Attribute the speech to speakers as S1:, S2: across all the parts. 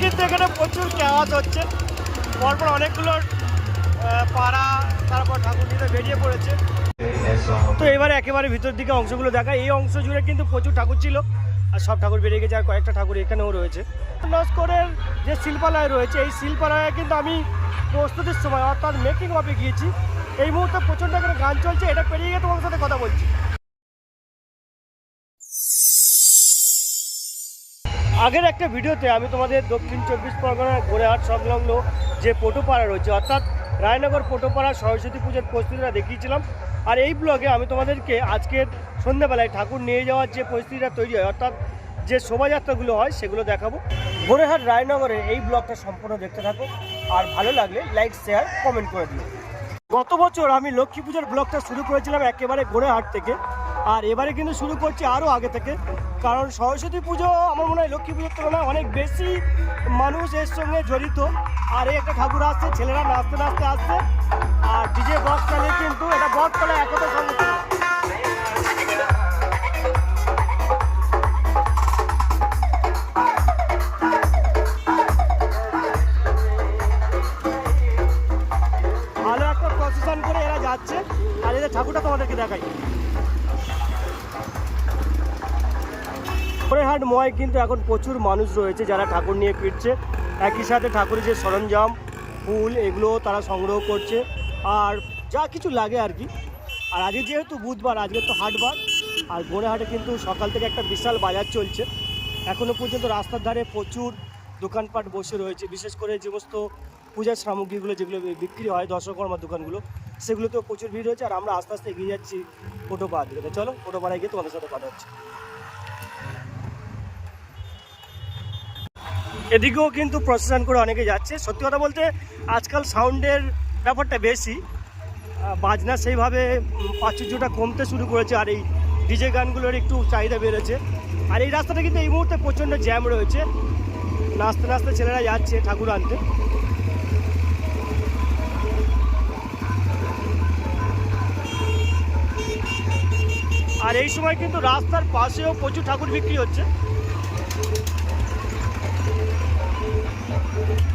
S1: কিন্তু এখানে প্রচুর কেওয়াজ হচ্ছে। পরপর অনেকগুলো পাড়া, তারপর ঠাকুর নিতে বেরিয়ে পড়েছে। তো এবারে একেবারে ভিতর দিকে অংশগুলো দেখা। এই অংশ জুড়ে কিন্তু প্রচুর ঠাকুর ছিল। আর সব ঠাকুর বেরিয়ে গেছে, আর কয়েকটা ঠাকুর এখানেও রয়েছে। নস্করের যে শিল্পালয় রয়েছে, এই শিল্পালয়ে কিন্তু আমি প্রস্তুতির সময়, অর্থাৎ মেকিং অফে গিয়েছি। এই মুহূর্তে প্রচণ্ড এখানে গান চলছে। এটা পেরিয়ে গিয়ে তোমার সাথে কথা বলছি। আগের একটা ভিডিওতে আমি তোমাদের দক্ষিণ চব্বিশ পরগনার গোড়েহাট সংলগ্ন যে পোটোপাড়া রয়েছে, অর্থাৎ রায়নগর পোটোপাড়া সরস্বতী পুজোর প্রস্তুতিটা দেখিয়েছিলাম। আর এই ব্লগে আমি তোমাদেরকে আজকের সন্ধ্যাবেলায় ঠাকুর নিয়ে যাওয়ার যে পরিস্থিতিটা তৈরি হয়, অর্থাৎ যে শোভাযাত্রাগুলো হয় সেগুলো দেখাবো। গোড়েহাট রায়নগরে এই ব্লগটা সম্পূর্ণ দেখতে থাকো, আর ভালো লাগলে লাইক শেয়ার কমেন্ট করে দিও। গত বছর আমি লক্ষ্মী পুজোর ব্লগটা শুরু করেছিলাম একেবারে গোড়েহাট থেকে, আর এবারে কিন্তু শুরু করছি আরও আগে থেকে। কারণ সরস্বতী পুজো আমার মনে হয় লক্ষ্মী পুজোর তুলনায় অনেক বেশি মানুষ এর সঙ্গে জড়িত। আর এই একটা ঠাকুর আসছে, ছেলেরা নাচতে নাচতে আসছে। হাট ময় কিন্তু এখন প্রচুর মানুষ রয়েছে যারা ঠাকুর নিয়ে ফিরছে। একই সাথে ঠাকুরের যে সরঞ্জাম, ফুল এগুলো তারা সংগ্রহ করছে। আর যা কিছু লাগে আর কি। আর আজকে যেহেতু বুধবার, আজকে তো হাটবার আর গোড়েহাটে কিন্তু সকাল থেকে একটা বিশাল বাজার চলছে। এখনও পর্যন্ত রাস্তার ধারে প্রচুর দোকানপাট বসে রয়েছে। বিশেষ করে যে সমস্ত পূজার সামগ্রীগুলো যেগুলো বিক্রি হয়, দর্শকর্মার দোকানগুলো, সেগুলোতেও প্রচুর ভিড় হয়েছে। আর আমরা আস্তে আস্তে এগিয়ে যাচ্ছি ফটো পাড়া দিকে। চলো ফটো পাড়ায় গিয়ে তোমাদের সাথে কথা হচ্ছে। এদিকেও কিন্তু প্রসেশন করে অনেকে যাচ্ছে। সত্যি কথা বলতে, আজকাল সাউন্ডের ব্যাপারটা বেশি। বাজনা সেইভাবে প্রাচুর্যটা কমতে শুরু করেছে আর এই ডিজে গানগুলোর একটু চাহিদা বেড়েছে। আর এই রাস্তাটা কিন্তু এই মুহূর্তে প্রচণ্ড জ্যাম রয়েছে। নাচতে নাচতে ছেলেরা যাচ্ছে ঠাকুর আনতে। আর এই সময় কিন্তু রাস্তার পাশেও প্রচুর ঠাকুর বিক্রি হচ্ছে। Thank you.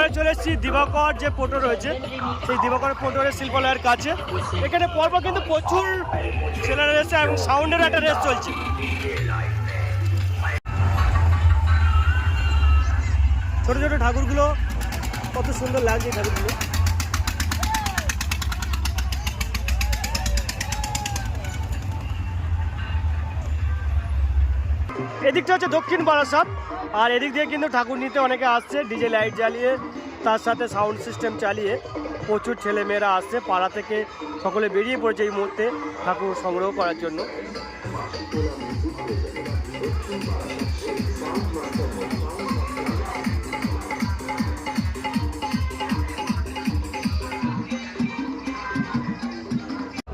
S1: এবারে চলে এসেছি দিবাকর যে পোটো রয়েছে, সেই দিবাকর পোটোরের শিল্পালয়ের কাছে। এখানে পরপর কিন্তু প্রচুর ছেলেরা রয়েছে এবং সাউন্ডের একটা রেস চলছে। ছোট ছোট ঠাকুরগুলো কত সুন্দর লাগছে ঠাকুরগুলো। এদিকটা হচ্ছে দক্ষিণ বারাসাত, আর এদিক দিয়ে কিন্তু ঠাকুর নিতে অনেকে আসছে, ডিজে লাইট জ্বালিয়ে, তার সাথে সাউন্ড সিস্টেম চালিয়ে প্রচুর ছেলে মেয়েরা আসছে, পাড়া থেকে সকলে বেরিয়ে পড়েছে এই মুহূর্তে ঠাকুর সংগ্রহ করার জন্য।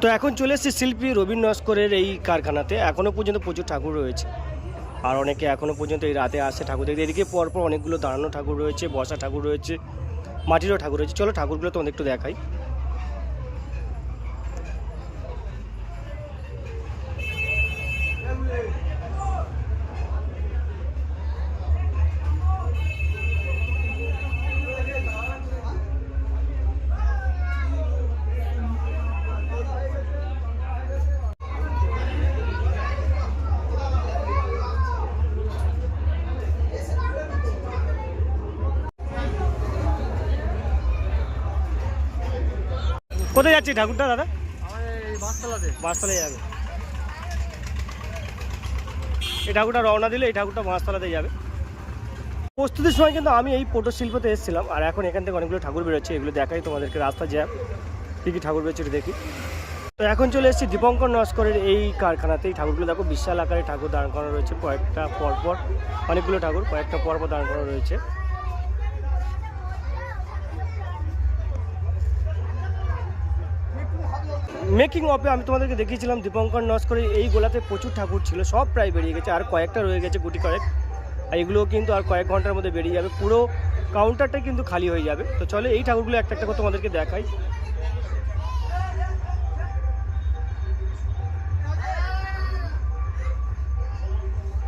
S1: তো এখন চলে এসেছি শিল্পী রবীন নস্করের এই কারখানাতে এখনও পর্যন্ত প্রচুর ঠাকুর রয়েছে। আর অনেকে এখনও পর্যন্ত এই রাতে আসে ঠাকুর দেখতে। এদিকে পরপর অনেকগুলো দাঁড়ানো ঠাকুর রয়েছে, বসা ঠাকুর রয়েছে, মাটিরও ঠাকুর রয়েছে। চলো ঠাকুরগুলো তোমাদের একটু দেখাই। কোথায় যাচ্ছি ঠাকুরটা দাদা? বাসতলায় যাবে। এই ঠাকুরটা রওনা দিলে এই ঠাকুরটা বাঁশতলাতে যাবে। প্রস্তুতির সময় কিন্তু আমি এই পটো শিল্পতে এসেছিলাম আর এখন এখান থেকে অনেকগুলো ঠাকুর বেরোচ্ছে এগুলো দেখাই তোমাদেরকে রাস্তা জ্যাম কী কী ঠাকুর বেরোচ্ছে দেখি। তো এখন চলে এসেছি দীপঙ্কর নস্করের এই কারখানাতেই ঠাকুরগুলো দেখো বিশাল আকারে ঠাকুর দাঁড় করানো রয়েছে কয়েকটা পরপর অনেকগুলো ঠাকুর কয়েকটা পরপর দাঁড় করানো রয়েছে। মেকিং অফে আমি তোমাদেরকে দেখিয়েছিলাম, দীপঙ্কর নস্করে এই গোলাতে প্রচুর ঠাকুর ছিল, সব প্রায় বেরিয়ে গেছে, আর কয়েকটা রয়ে গেছে গুটি কয়েক। আর এগুলো কিন্তু আর কয়েক ঘণ্টার মধ্যে বেরিয়ে যাবে, পুরো কাউন্টারটাই কিন্তু খালি হয়ে যাবে। তো চলো এই ঠাকুরগুলো একটা একটা করে তোমাদেরকে দেখাই।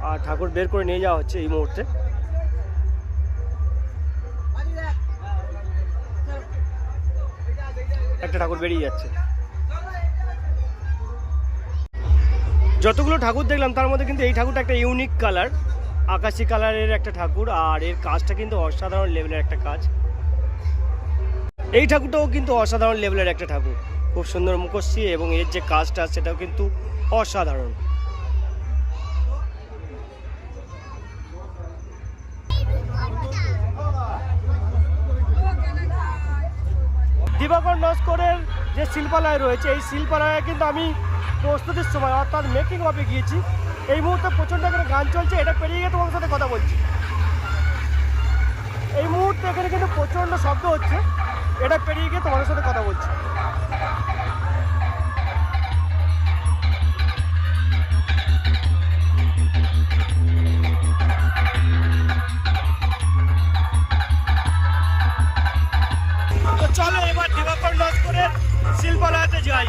S1: আর ঠাকুর বের করে নিয়ে যাওয়া হচ্ছে এই মুহূর্তে। একটা ঠাকুর বেরিয়ে যাচ্ছে। যতগুলো ঠাকুর দেখলাম, তার মধ্যে কিন্তু এই ঠাকুরটা একটা ইউনিক কালার আকাশি কালারের একটা ঠাকুর, আর এর কাজটা কিন্তু অসাধারণ লেভেলের একটা কাজ। এই ঠাকুরটাও কিন্তু অসাধারণ লেভেলের একটা ঠাকুর, খুব সুন্দর মুখশ্রী এবং এর যে কাজটা, সেটাও কিন্তু অসাধারণ। দিবাকর নস্করের যে শিল্পালয় রয়েছে, এই শিল্পালয়ে কিন্তু আমি প্রস্তুতির সময়, অর্থাৎ মেকিং অফে গিয়েছি। এই মুহূর্তে প্রচণ্ড করে গান চলছে, এটা পেরিয়ে গিয়ে তোমার সাথে কথা বলছি। এই মুহূর্তে এখানে কিন্তু প্রচণ্ড শব্দ হচ্ছে, এটা পেরিয়ে গিয়ে তোমাদের সাথে কথা বলছি। চলো এবার দিবাকর লস্করের যাই।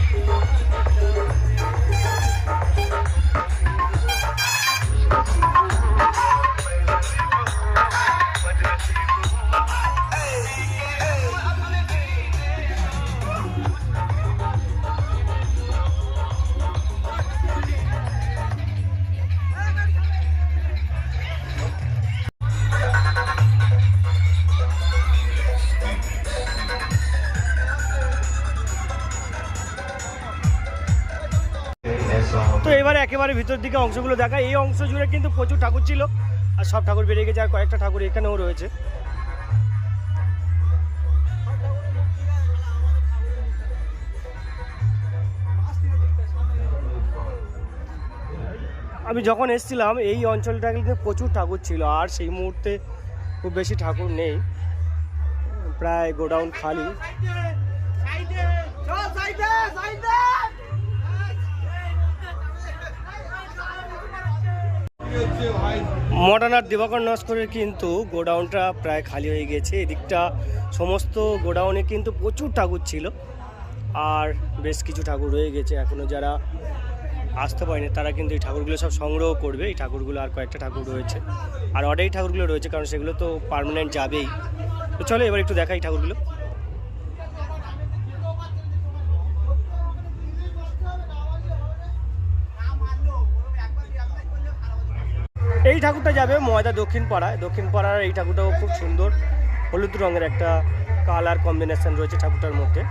S1: তো এবারে একেবারে ভিতর দিকে অংশগুলো দেখা এই অংশ জুড়ে কিন্তু প্রচুর ঠাকুর ছিল, আর সব ঠাকুর বেরিয়ে গেছে, আর কয়েকটা ঠাকুর এখানেও রয়েছে। আমি যখন এসেছিলাম, এই অঞ্চলটা কিন্তু প্রচুর ঠাকুর ছিল, আর সেই মুহূর্তে খুব বেশি ঠাকুর নেই, প্রায় গোডাউন খালি। মডার্ন আর দিবাকর নস্করের কিন্তু গোডাউনটা প্রায় খালি হয়ে গেছে এদিকটা সমস্ত গোডাউনে কিন্তু প্রচুর ঠাকুর ছিল। আর বেশ কিছু ঠাকুর রয়ে গেছে। এখনও যারা আসতে পারেনি, তারা কিন্তু এই ঠাকুরগুলো সব সংগ্রহ করবে। এই ঠাকুরগুলো আর কয়েকটা ঠাকুর রয়েছে। আর অডেই ঠাকুরগুলো রয়েছে, কারণ সেগুলো তো পার্মানেন্ট যাবেই। তো চলো এবার একটু দেখাই ঠাকুরগুলো। এই ঠাকুরটা যাবে ময়দা দক্ষিণ পাড়ায়। দক্ষিণ পাড়ার এই ঠাকুরটাও খুব সুন্দর। হলুদ রঙের একটা কালার কম্বিনেশন রয়েছে ঠাকুরটার মধ্যে।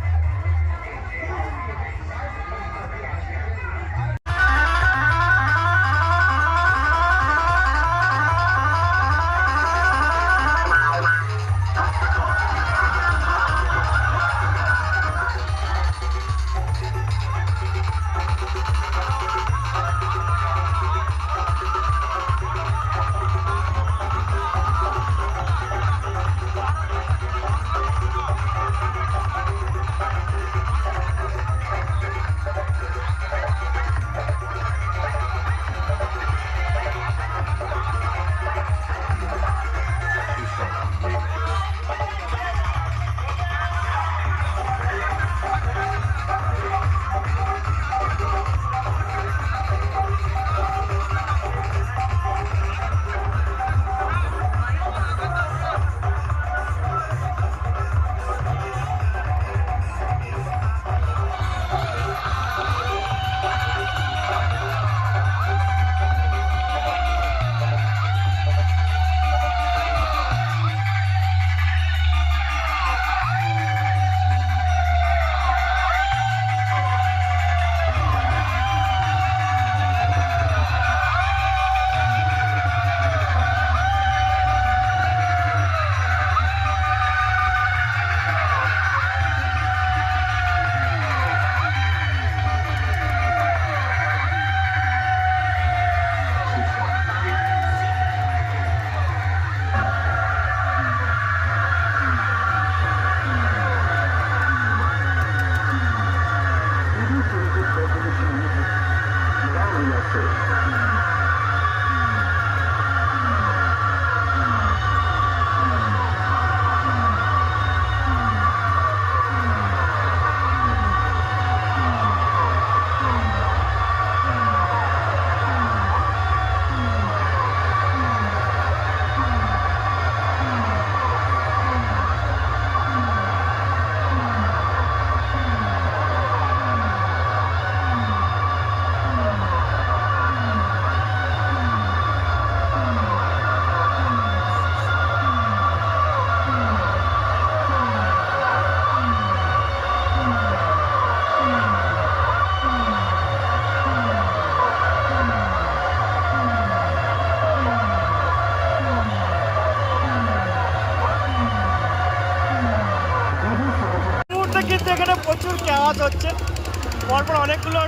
S1: পরপর অনেকগুলো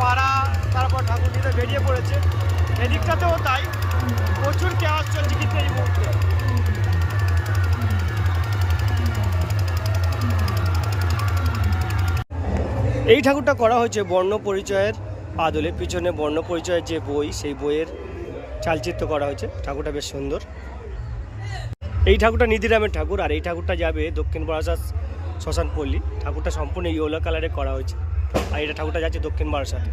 S1: পাড়া, তারপর ঠাকুর নিতে বেরিয়ে পড়েছে। এদিকটাতেও তাই। প্রচুর কেওয়াজ চলছে কিন্তু এই মুহূর্তে। এই ঠাকুরটা করা হয়েছে বর্ণ পরিচয়ের আদলে। পিছনে বর্ণ পরিচয়ের যে বই, সেই বইয়ের চালচিত্র করা হয়েছে। ঠাকুরটা বেশ সুন্দর। এই ঠাকুরটা নিধিরামের ঠাকুর, আর এই ঠাকুরটা যাবে দক্ষিণ বারাসাত শ্মশান পল্লী। ঠাকুরটা সম্পূর্ণ ইয়েলো কালারে করা হয়েছে। আর এটা ঠাকুরটা যাচ্ছে দক্ষিণ বারাসাত।